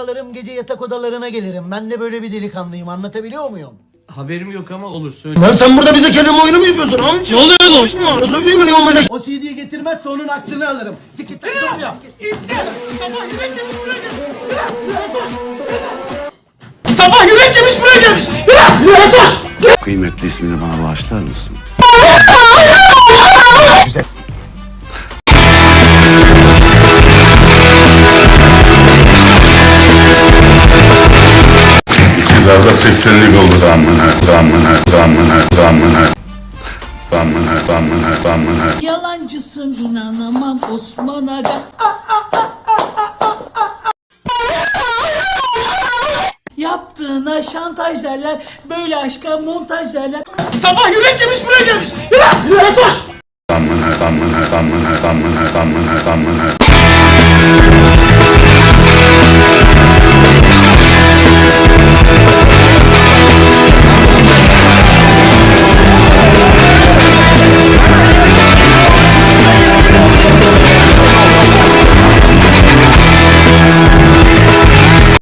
alırım gece yatak odalarına gelirim. Ben de böyle bir delikanlıyım anlatabiliyor muyum? Haberim yok ama olur söyle. Lan sen burada bize kelime oyunu mu yapıyorsun amca? Ne oluyor lan? Nasıl bir milyon böyle O CD'yi getirmezse onun aklını alırım. Çık git. ya. Sabah yürek yemiş buraya gelmiş. Yürü! Yürü koş! Kıymetli ismini bana bağışlar mısın? İkizarda 80'lik oldu damına, damına, damına, damına. Damına, damına, damına. Yalancısın inanamam Osman Aga. Yaptığına şantaj derler, böyle aşka montaj derler. Sabah yürek yemiş buraya gelmiş. Yürü! Yürü koş! Damına, damına, damına, damına, damına, damına.